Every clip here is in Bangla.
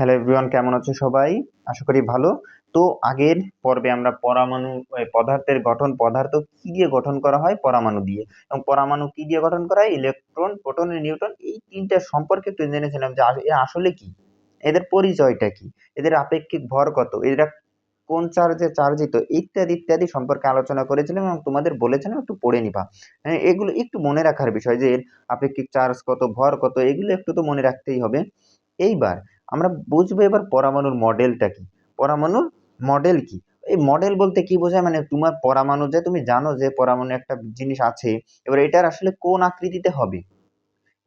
হ্যালো এভরিওয়ান কেমন আছো সবাই? আশা করি ভালো। তো আগের পর্বে আমরা পরমাণু পদার্থের গঠন পদার্থ কি দিয়ে গঠন করা হয়? পরমাণু দিয়ে। এবং পরমাণু কি দিয়ে গঠন করা হয়? ইলেকট্রন প্রোটন নিউট্রন এই তিনটা সম্পর্কে একটু জেনেছিলাম যে আস- আসলে কি? এদের পরিচয়টা কি? এদের আপেক্ষিক ভর কত? এরা কোন চার্জে চার্জিত? ইত্যাদি ইত্যাদি সম্পর্কে আলোচনা করেছিলাম এবং তোমাদের বলেছিলাম একটু পড়ে নিবা। হ্যাঁ, এগুলো একটু মনে রাখার বিষয় যে এর আপেক্ষিক চার্জ কত ভর কত এগুলো একটু তো মনে রাখতেই হবে। এইবার আমরা বুঝব এবার পরমাণুর মডেলটা কি? পরমাণুর মডেল কি? এই মডেল বলতে কি বোঝায়? মানে তোমার পরমাণু যে, তুমি জানো যে, পরমাণু একটা জিনিস আছে। এবার এটার আসলে কোন আকৃতিতে হবে?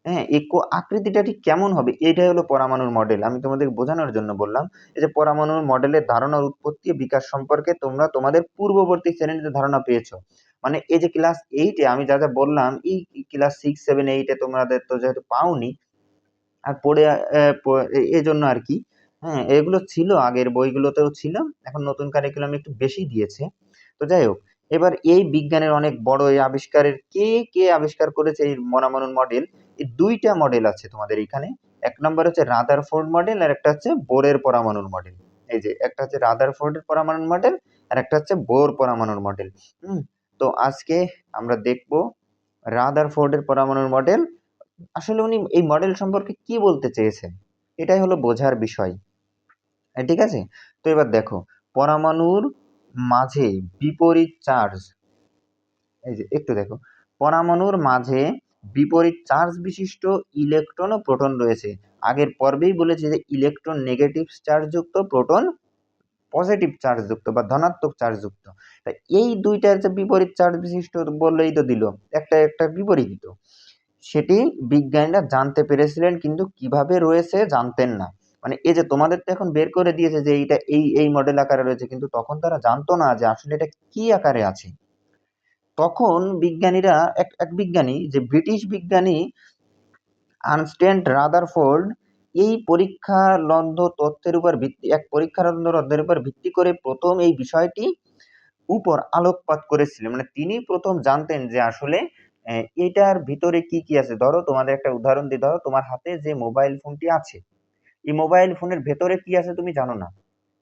হ্যাঁ এই আকৃতিটা ঠিক কেমন হবে? এটাই হলো পরমাণুর মডেল আমি তোমাদের বোঝানোর জন্য বললাম এই যে পরমাণুর মডেলের ধারণার উৎপত্তি বিকাশ সম্পর্কে তোমরা তোমাদের পূর্ববর্তী শ্রেণীতে ধারণা পেয়েছ। মানে এই যে ক্লাস এইটে আমি যা যা বললাম, এই ক্লাস সিক্স সেভেন এইটে তোমাদের তো যেহেতু পাওনি আর পড়ে এজন্য আর কি। হ্যাঁ এগুলো ছিল, আগের বইগুলোতেও ছিল। এখন নতুন কারিকুলাম একটু বেশি দিয়েছে। তো যাই হোক, এবার এই বিজ্ঞানের অনেক বড় এই আবিষ্কারের কে কে আবিষ্কার করেছে এই মনামনুন মডেল এই দুইটা মডেল আছে তোমাদের এখানে। এক নম্বর হচ্ছে রাদারফোর্ড মডেল আর একটা হচ্ছে বোরের পরমাণুর মডেল এই যে, একটা হচ্ছে রাদারফোর্ডের পরমাণুর মডেল আর একটা হচ্ছে বোর পরমাণুর মডেল হুম, তো আজকে আমরা দেখব রাদারফোর্ডের পরমাণুর মডেল আসলে উনি এই মডেল সম্পর্কে কি বলতে চেয়েছেন? এটাই হলো বোঝার বিষয়। ঠিক আছে? তো এবার দেখো, পরমাণুর মাঝে বিপরীত চার্জ, এই যে একটু দেখো, পরমাণুর মাঝে বিপরীত চার্জ বিশিষ্ট ইলেকট্রন ও প্রোটন রয়েছে। আগের পর্বেই বলেছি যে ইলেকট্রন নেগেটিভ চার্জ যুক্ত, প্রোটন পজিটিভ চার্জ যুক্ত বা ধনাত্মক চার্জ যুক্ত। তা এই দুইটার যে বিপরীত চার্জ বিশিষ্ট বললেই তো দিল, একটা একটা বিপরীত সেটি বিজ্ঞানীরা জানতে পেরেছিলেন, কিন্তু কীভাবে রয়েছে জানতেন না। মানে এই যে তোমাদের তো এখন বের করে দিয়েছে যে এইটা এই এই মডেল আকারে রয়েছে, কিন্তু তখন তারা জানতো না যে আসলে এটা কি আকারে আছে। তখন বিজ্ঞানীরা, এক এক বিজ্ঞানী, যে ব্রিটিশ বিজ্ঞানী আনস্ট্যান্ট রাদারফোর্ড, এই পরীক্ষালব্ধ তথ্যের উপর ভিত্তি, এক পরীক্ষালব্ধ তথ্যের উপর ভিত্তি করে প্রথম এই বিষয়টি উপর আলোকপাত করেছিলেন। মানে তিনি প্রথম জানতেন যে আসলে এটার ভিতরে কি কি আছে? ধরো তোমাদের একটা উদাহরণ দিই ধরো, তোমার হাতে যে মোবাইল ফোনটি আছে, এই মোবাইল ফোনের ভেতরে কি আছে তুমি জানো না।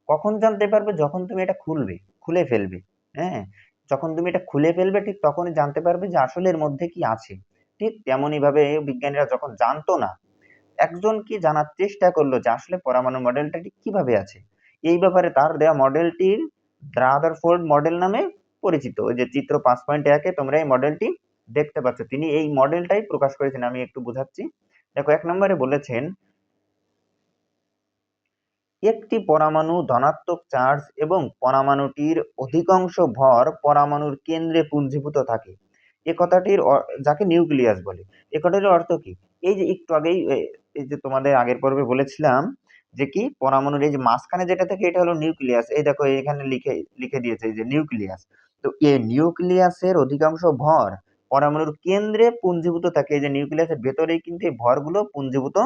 কখন জানতে পারবে? যখন তুমি এটা খুলবে, খুলে ফেলবে হ্যাঁ? যখন তুমি এটা খুলে ফেলবে, ঠিক তখনই জানতে পারবে যে আসলে এর মধ্যে কি আছে। ঠিক তেমনই ভাবে বিজ্ঞানীরা যখন জানতো না, একজন কি জানার চেষ্টা করল যে আসলে পরমাণু মডেলটা ঠিক কীভাবে আছে? এই ব্যাপারে তার দেওয়া মডেলটির রাদারফোর্ড মডেল নামে পরিচিত। ওই যে চিত্র পাঁচ পয়েন্ট একে তোমরা এই মডেলটি দেখতে পাচ্ছ, তিনি এই মডেলটাই প্রকাশ করেছেন, আমি একটু বোঝাচ্ছি। দেখো, এক নম্বরে বলেছেন, একটি পরমাণু ধনাত্মক চার্জ এবং পরমাণুটির অধিকাংশ ভর পরমাণুর কেন্দ্রে পুঞ্জীভূত থাকে। এ কথাটির যাকে নিউক্লিয়াস বলে। এ কথাটির অর্থ কি? এই যে একটু আগেই এই যে তোমাদের আগের পর্বে বলেছিলাম যে কি? পরমাণুর এই যে মাঝখানে যেটা থাকে, এটা হলো নিউক্লিয়াস। এই দেখো, এখানে লিখে লিখে দিয়েছে এই যে নিউক্লিয়াস। তো এই নিউক্লিয়াসের অধিকাংশ ভর পরমাণুর কেন্দ্রে পুঞ্জীভূত থাকে। এই যে নিউক্লিয়াসের ভেতরেই কিন্তু এই ভরগুলো পুঞ্জীভূত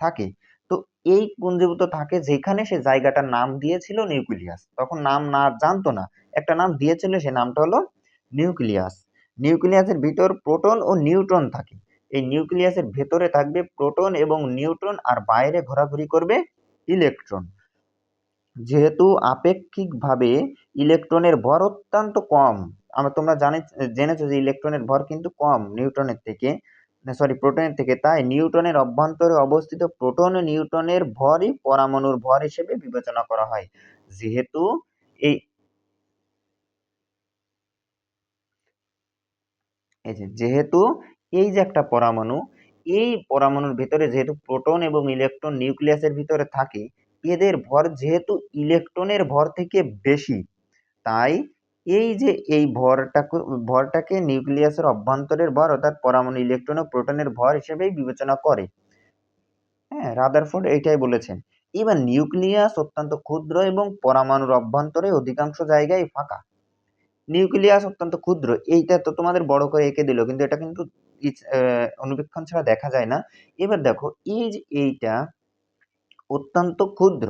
থাকে। তো এই পুঞ্জীভূত থাকে যেখানে সে জায়গাটার নাম দিয়েছিল নিউক্লিয়াস। তখন নাম না জানতো না। একটা নাম দিয়েছিল, সে নামটা হলো নিউক্লিয়াস। নিউক্লিয়াসের ভিতর প্রোটন ও নিউট্রন থাকে। এই নিউক্লিয়াসের ভেতরে থাকবে প্রোটন এবং নিউট্রন আর বাইরে ঘোরাঘুরি করবে ইলেকট্রন। যেহেতু আপেক্ষিকভাবে ইলেকট্রনের ভর অত্যন্ত কম আমরা তোমরা জানে, জেনেছো যে ইলেকট্রনের ভর কিন্তু কম নিউটনের থেকে সরি প্রোটনের থেকে। তাই নিউটনের অভ্যন্তরে অবস্থিত প্রোটন ও নিউটনের ভরই পরমাণুর ভর হিসেবে বিবেচনা করা হয়। যেহেতু এই যেহেতু এই যে একটা পরমাণু, এই পরমাণুর ভিতরে যেহেতু প্রোটন এবং ইলেকট্রন নিউক্লিয়াসের ভিতরে থাকে, এদের ভর যেহেতু ইলেকট্রনের ভর থেকে বেশি, তাই এই যে, এই ভরটাকে ভরটাকে নিউক্লিয়াসের অভ্যন্তরের ভর অর্থাৎ পরমাণু ইলেকট্রন ও প্রোটনের ভর হিসেবেই বিবেচনা করে। হ্যাঁ রাদারফোর্ড এইটাই বলেছেন। এবার নিউক্লিয়াস অত্যন্ত ক্ষুদ্র এবং পরমাণুর অভ্যন্তরে অধিকাংশ জায়গায় ফাঁকা। নিউক্লিয়াস অত্যন্ত ক্ষুদ্র, এইটা তো তোমাদের বড় করে এঁকে দিল, কিন্তু এটা কিন্তু অনুবীক্ষণ ছাড়া দেখা যায় না। এবার দেখো, এই যে এইটা অত্যন্ত ক্ষুদ্র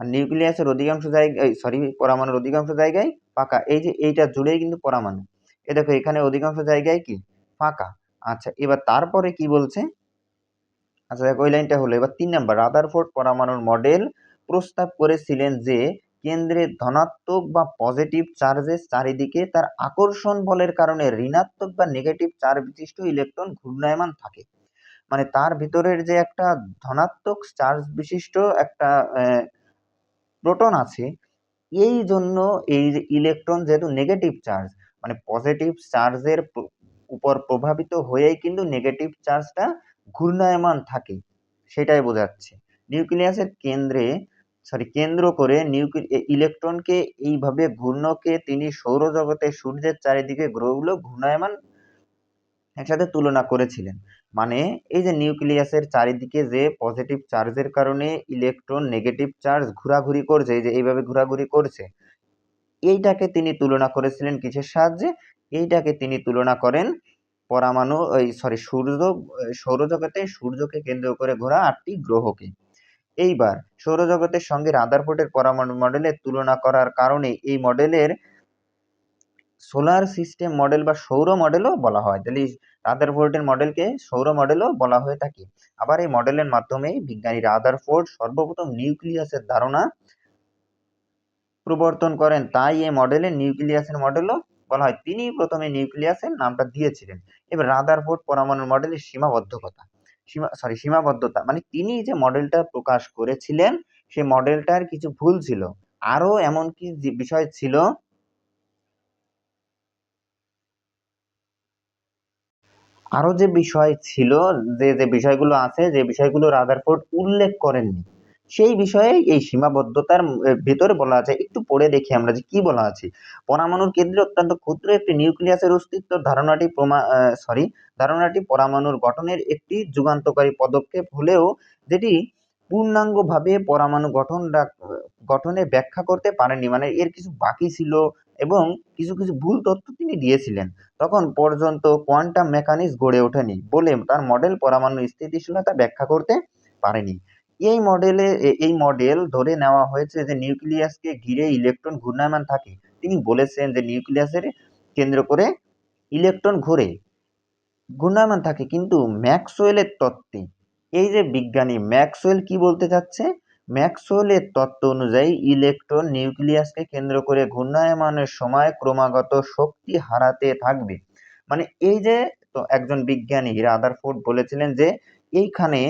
আর নিউক্লিয়াসের অধিকাংশ জায়গায় সরি পরমাণুর অধিকাংশ জায়গায় ফাঁকা। এই যে এইটা জুড়েই কিন্তু পরমাণু। এ দেখো, এখানে অধিকাংশ জায়গায় কি? ফাঁকা। আচ্ছা এবার তারপরে কি বলছে? আচ্ছা দেখো, ওই লাইনটা হলো। এবার তিন নাম্বার, রাদারফোর্ড পরমাণুর মডেল প্রস্তাব করেছিলেন যে, কেন্দ্রে ধনাত্মক বা পজিটিভ চার্জের চারিদিকে তার আকর্ষণ বলের কারণে ঋণাত্মক বা নেগেটিভ চার্জ বিশিষ্ট ইলেকট্রন ঘূর্ণায়মান থাকে। মানে তার ভিতরের যে একটা ধনাত্মক চার্জ বিশিষ্ট একটা প্রোটন আছে, এই জন্য এই যে ইলেকট্রন যেহেতু নেগেটিভ চার্জ মানে পজিটিভ চার্জের উপর প্রভাবিত হয়েই কিন্তু নেগেটিভ চার্জটা ঘূর্ণায়মান থাকে, সেটাই বোঝাচ্ছে। নিউক্লিয়াসের কেন্দ্রে সরি কেন্দ্র করে নিউক্লি ইলেকট্রনকে এইভাবে ঘূর্ণকে তিনি সৌরজগতে সূর্যের চারিদিকে গ্রহগুলো ঘূর্ণায়মান একসাথে তুলনা করেছিলেন। মানে এই যে নিউক্লিয়াসের চারিদিকে যে পজিটিভ চার্জের কারণে ইলেকট্রন নেগেটিভ চার্জ ঘোরাঘুরি করছে, এই যে এইভাবে ঘোরাঘুরি করছে, এইটাকে তিনি তুলনা করেছিলেন কিসের সাহায্যে? এইটাকে তিনি তুলনা করেন পরমাণু ওই সরি সূর্য, সৌরজগতে সূর্যকে কেন্দ্র করে ঘোরা আটটি গ্রহকে। এইবার সৌরজগতের সঙ্গে রাদারফোর্ডের পরমাণু মডেলের তুলনা করার কারণে এই মডেলের সোলার সিস্টেম মডেল বা সৌর মডেলও বলা হয়। তাহলে রাদারফোর্ডের মডেলকে সৌর মডেলও বলা হয়ে থাকে। আবার এই মডেলের মাধ্যমেই বিজ্ঞানী রাদারফোর্ড সর্বপ্রথম নিউক্লিয়াসের ধারণা প্রবর্তন করেন। তাই এই মডেলে নিউক্লিয়াসের মডেলও বলা হয়। তিনি প্রথমে নিউক্লিয়াসের নামটা দিয়েছিলেন। এবার রাদারফোর্ড পরমাণু মডেলের সীমাবদ্ধকতা। সীমা সরি সীমাবদ্ধতা। মানে তিনি যে মডেলটা প্রকাশ করেছিলেন সেই মডেলটার কিছু ভুল ছিল। আরও এমন কি বিষয় ছিল আরও যে বিষয় ছিল, যে যে বিষয়গুলো আছে, যে বিষয়গুলো রাদারফোর্ড উল্লেখ করেননি, সেই বিষয়ে এই সীমাবদ্ধতার ভেতরে বলা আছে, একটু পড়ে দেখি আমরা যে কি বলা আছে। পরমাণুর কেন্দ্রে অত্যন্ত ক্ষুদ্র একটি নিউক্লিয়াসের অস্তিত্ব, ধারণাটি প্রমা সরি ধারণাটি পরমাণুর গঠনের একটি যুগান্তকারী পদক্ষেপ হলেও যেটি পূর্ণাঙ্গভাবে পরমাণু গঠন, গঠনে ব্যাখ্যা করতে পারেননি মানে এর কিছু বাকি ছিল এবং কিছু কিছু ভুল তথ্য তিনি দিয়েছিলেন। তখন পর্যন্ত কোয়ান্টাম মেকানিক্স গড়ে ওঠেনি বলে তার মডেল পরমাণু স্থিতিশীলতা ব্যাখ্যা করতে পারেনি। এই মডেলে, এই মডেল ধরে নেওয়া হয়েছে যে নিউক্লিয়াসকে ঘিরে ইলেকট্রন ঘূর্ণায়মান থাকে। তিনি বলেছেন যে নিউক্লিয়াসের কেন্দ্র করে ইলেকট্রন ঘুরে, ঘূর্ণায়মান থাকে। কিন্তু ম্যাক্সওয়েলের তত্ত্বে, এই যে বিজ্ঞানী ম্যাক্সওয়েল কি বলতে চাচ্ছে? ম্যাক্সওয়েলের তত্ত্ব অনুযায়ী, ইলেকট্রন নিউক্লিয়াসকে কেন্দ্র করে ঘূর্ণায়মানের সময় ক্রমাগত শক্তি হারাতে থাকবে। মানে এই যে, তো একজন বিজ্ঞানী, রাদারফোর্ড, বলেছিলেন যে, এইখানে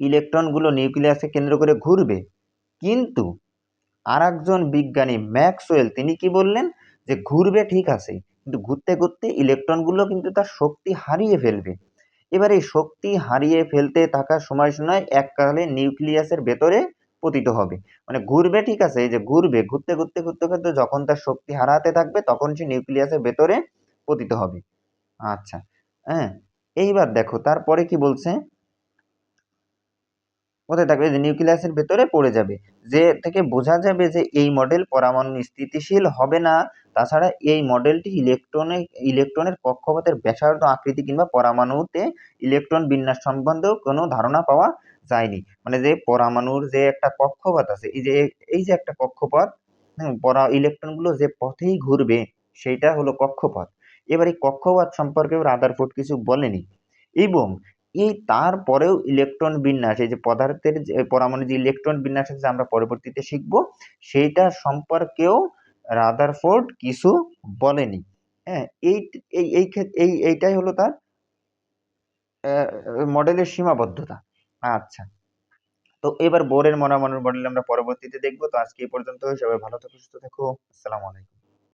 ইলেকট্রনগুলো নিউক্লিয়াসকে কেন্দ্র করে ঘুরবে। কিন্তু আর একজন বিজ্ঞানী, ম্যাক্সওয়েল, তিনি কি বললেন? যে, ঘুরবে ঠিক আছে, কিন্তু ঘুরতে ঘুরতে ইলেকট্রনগুলো কিন্তু তার শক্তি হারিয়ে ফেলবে। এবার শক্তি হারিয়ে ফেলতে থাকার সময় সময় এককালে নিউক্লিয়াসের ভেতরে পতিত হবে। মানে ঘুরবে ঠিক আছে, এই যে ঘুরবে, ঘুরতে ঘুরতে ঘুরতে ঘুরতে যখন তার শক্তি হারাতে থাকবে তখন সে নিউক্লিয়াসের ভেতরে পতিত হবে। আচ্ছা হ্যাঁ এইবার দেখো, তারপরে কি বলছে? কোথায় থাকবে যে নিউক্লিয়াসের ভেতরে পড়ে যাবে। যে থেকে বোঝা যাবে যে এই মডেল পরমাণু স্থিতিশীল হবে না, তাছাড়া এই মডেলটি ইলেকট্রনে ইলেকট্রনের কক্ষপথের ব্যাসার্ধ, আকৃতি কিংবা পরমাণুতে ইলেকট্রন বিন্যাস সম্বন্ধেও কোনো ধারণা পাওয়া যায়নি। মানে যে পরমাণুর যে একটা কক্ষপথ আছে, এই যে এই যে একটা কক্ষপথ পরা ইলেকট্রনগুলো যে পথেই ঘুরবে, সেইটা হলো কক্ষপথ। এবার এই কক্ষপথ সম্পর্কেও রাদারফোর্ড কিছু বলেনি। এবং এই তারপরেও ইলেকট্রন বিন্যাস, এই যে পদার্থের যে পরমাণু যে ইলেকট্রন বিন্যাস আছে আমরা পরবর্তীতে শিখব, সেইটা সম্পর্কেও রাদারফোর্ড কিছু বলেনি। হ্যাঁ এই এই এই এই, এইটাই হলো তার মডেলের সীমাবদ্ধতা। আচ্ছা। তো এবার বোরের মনোমানুর মডেল আমরা পরবর্তীতে দেখব। তো আজকে এই পর্যন্ত সবাই ভালো থাকো, সুস্থ থাকো। আসসালামু আলাইকুম।